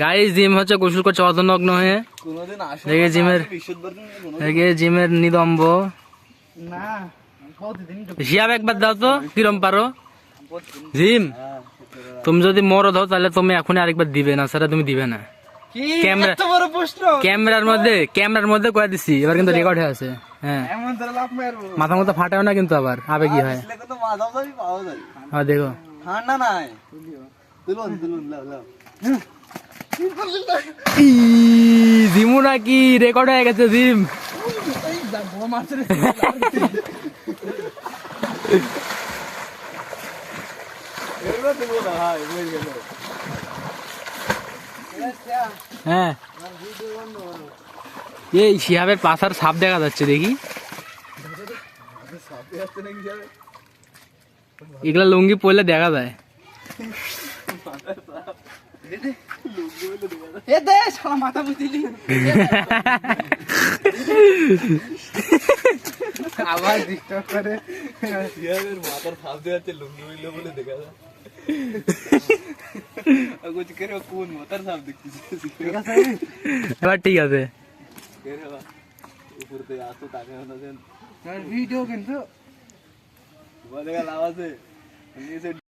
গাই gym হচ্ছে গোসল করছে অর্ধনগ্ন হয়ে। দেখে জিমের দেখে জিমের নিদম্ব। শিয়াব একবার দাও তো কিরম পারো? জিম তুমি যদি মরো দাও তাহলে তুমি এখনই আরেকবার দিবে না সেটা তুমি দিবে না। ক্যামেরা এত বড় প্রশ্ন। ক্যামেরার মধ্যে ক্যামেরার মধ্যে কয়ে দিছি এবার কিন্তু রেকর্ড হয়ে আছে। হ্যাঁ। মাথা মতো ফাটাও না কিন্তু আবার আবে কি হয়? আবার দেখো। ঠান্ডা নাই। জিমু নাকি রেকর্ড হয়ে গেছে, জিম। হ্যাঁ। এই শিহাবের পাশার সাপ দেখা যাচ্ছে, দেখি। এগুলা লুঙ্গি পরলে দেখা যায়। মাথা বুঝিলি। আবার ডিস্টার্ব করে। মাথার ফাঁস দিয়ে যাচ্ছে লুঙ্গি মিললো বলে দেখা যায়। ঠিক আছে। ভিডিও কিন্তু